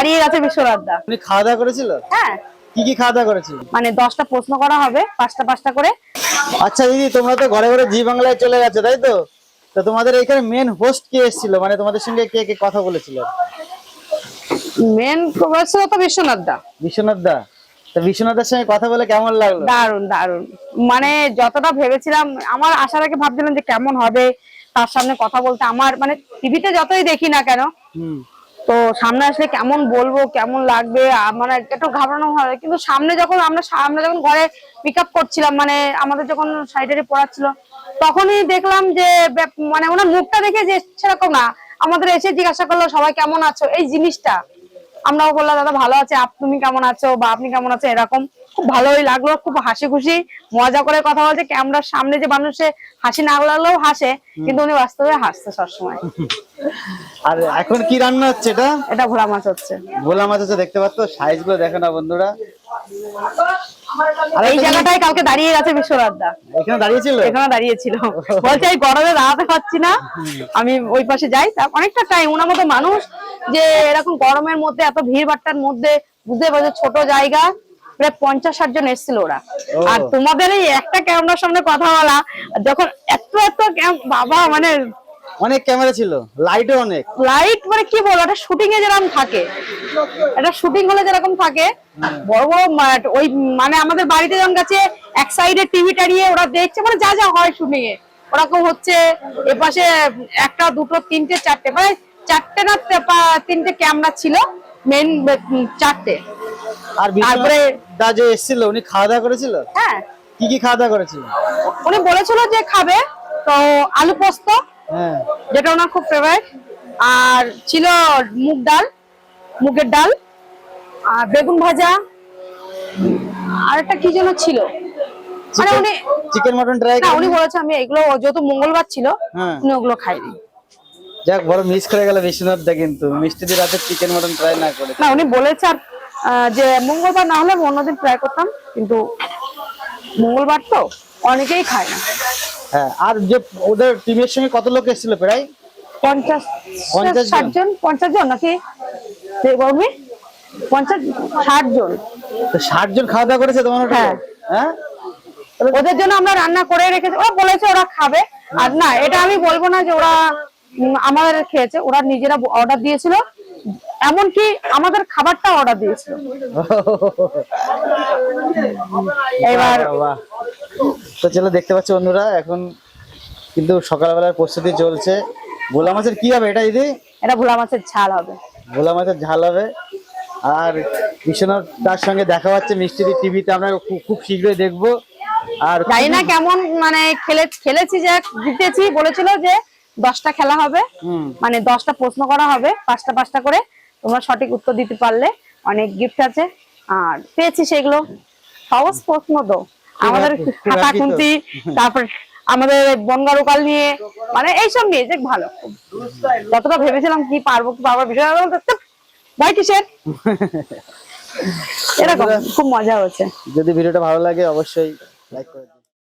দাঁড়িয়ে গেছে বিশ্বনাথ দা উনি খাওয়া দাওয়া করেছিল? হ্যাঁ। কি কি খাওয়া দাওয়া করেছিল? মানে দশটা প্রশ্ন করা হবে পাঁচটা পাঁচটা করে। আচ্ছা দিদি তোমরা তো ঘরে ঘরে জি বাংলায় চলে গেছো তাই তো? তো তোমাদের এখানে মেন হোস্ট কে এসেছিল? মানে তোমাদের সঙ্গে কে কে কথা বলেছিল? মেন প্রফেসর তো বিশ্বনাথ দা বিশ্বনাথ দা তো বিশ্বনাথের সঙ্গে কথা বলে কেমন লাগল? দারুণ দারুণ মানে যতটা ভেবেছিলাম আমার আসার আগে ভাবছিলাম যে কেমন হবে তার সামনে কথা বলতে। আমার মানে টিভিতে যতই দেখি না কেন হুম। তো সামনে আসলে কেমন বলব, কেমন লাগবে মানে একটু ঘাবড়ানো হয়। কিন্তু সামনে যখন আমরা সামনে যখন ঘরে পিক করছিলাম মানে আমাদের যখন সাইডে পড়াচ্ছিল তখনই দেখলাম যে মানে ওনার মুখটা দেখে যে, সেরকম না। আমাদের এসে জিজ্ঞাসা করল, সবাই কেমন আছো? এই জিনিসটা। আমরাও বললাম, দাদা, ভালো আছে। আপ, তুমি কেমন আছো? বা আপনি কেমন আছো এরকম। খুব ভালোই লাগল, খুব হাসি খুশি, মজা করে কথা বলছে। ক্যামেরার সামনে যে মানুষে হাসি না লাগলেও হাসে, কিন্তু উনি বাস্তবে হাসছে সবসময়। আর এখন কি রান্না হচ্ছে এটা? এটা ভোলা মাছ হচ্ছে। ভোলা মাছ হচ্ছে দেখতে পাচ্ছ? সাইজগুলো দেখো না বন্ধুরা। আর এই জায়গাটায় কালকে দাঁড়িয়ে গেছে বিশ্বনাথ দা এখানে দাঁড়িয়েছিল? এখানে দাঁড়িয়েছিল। বলছে এই গরমে দাঁড়াতে পারছি না। আমি ওই পাশে যাই। তা অনেকটা টাইম ওনার মতো মানুষ যে এরকম গরমের মধ্যে এত ভিড় ভাট্টার মধ্যে বুঝতে পারছ ছোট জায়গা প্রায় পঞ্চাশ ষাট জন এসেছিল ওরা। আর তোমাদের এই একটা ক্যামেরার সামনে কথা বলা যখন এত এত বাবা মানে অনেক ক্যামেরা ছিল লাইটও অনেক। লাইট মানে কি বলব একটা শুটিং এ যেরকম থাকে একটা শুটিং হলে যেরকম থাকে বড় বড় ওই মানে আমাদের বাড়িতে যখন গেছে এক সাইডে টিভি টাড়িয়ে ওরা দেখছে মানে যা যা হয় শুটিং এ। ওরকম হচ্ছে এপাশে একটা দুটো তিনটে চারটে মানে চারটে না তিনটে ক্যামেরা ছিল মেন চারটে। আর তারপরে- দা যে এসেছিল উনি খাওয়া দাওয়া করেছিল? হ্যাঁ। কি কি খাওয়া দাওয়া করেছিল? উনি বলেছিল যে খাবে তো আলু পোস্ত যেটা ওনার খুব ফেভারিট আর ছিল মুগ ডাল মুগের ডাল আর বেগুন ভাজা আর একটা কি যেন ছিল? মানে উনি চিকেন মটন ট্রাই না উনি বলেছে আমি এগুলো যেহেতু মঙ্গলবার ছিল হ্যাঁ। উনি ওগুলো খাইনি। যাক বড় মিস করে গেল বিশ্বনাথ দা কিন্তু। মিষ্টি দিয়ে রাতে চিকেন মটন ট্রাই না করে। না উনি বলেছে যে মঙ্গলবার না হলে অন্যদিন ট্রাই করতাম কিন্তু মঙ্গলবার তো অনেকেই খায় না। হ্যাঁ আর যে ওদের টিমের সঙ্গে কত লোক এসেছিল প্রায়? পঞ্চাশ পঞ্চাশ ষাট জন পঞ্চাশ জন নাকি? গরমে পঞ্চাশ ষাট জন। ষাট জন খাওয়া দাওয়া করেছে তোমার হ্যাঁ। হ্যাঁ? ওদের জন্য আমরা রান্না করে রেখেছি। ওরা বলেছে ওরা খাবে। আর না এটা আমি বলব না যে ওরা আমাদের খেয়েছে। ওরা নিজেরা অর্ডার দিয়েছিল। এমনকি আমাদের খাবারটা অর্ডার দিয়েছিল। এবার। তো চলো দেখতে পাচ্ছ বন্ধুরা এখন কিন্তু সকালবেলার প্রস্তুতি চলছে। ভোলা মাছের কি হবে এটা দিদি? এটা ভোলা মাছের ঝাল হবে। ভোলা মাছের ঝাল হবে। আর বিশ্বনাথ তার সঙ্গে দেখা হচ্ছে মিষ্টি টিভিতে আমরা খুব- শীঘ্রই দেখব। আর জানি না কেমন মানে খেলে খেলেছি যে জিতেছি বলেছিল যে দশটা খেলা হবে। মানে দশটা প্রশ্ন করা হবে পাঁচটা পাঁচটা করে। তোমরা সঠিক উত্তর দিতে পারলে অনেক গিফট আছে। আর পেয়েছি সেগুলো। সহজ প্রশ্ন তো। আমাদের খাতা খুন্তি তারপর আমাদের বনগারুকাল নিয়ে মানে এইসব নিয়ে যে ভালো। যতটা ভেবেছিলাম কি পারব কি পারব বিষয় ভাই কিসের? এরকম খুব মজা হচ্ছে। যদি ভিডিওটা ভালো লাগে অবশ্যই লাইক করে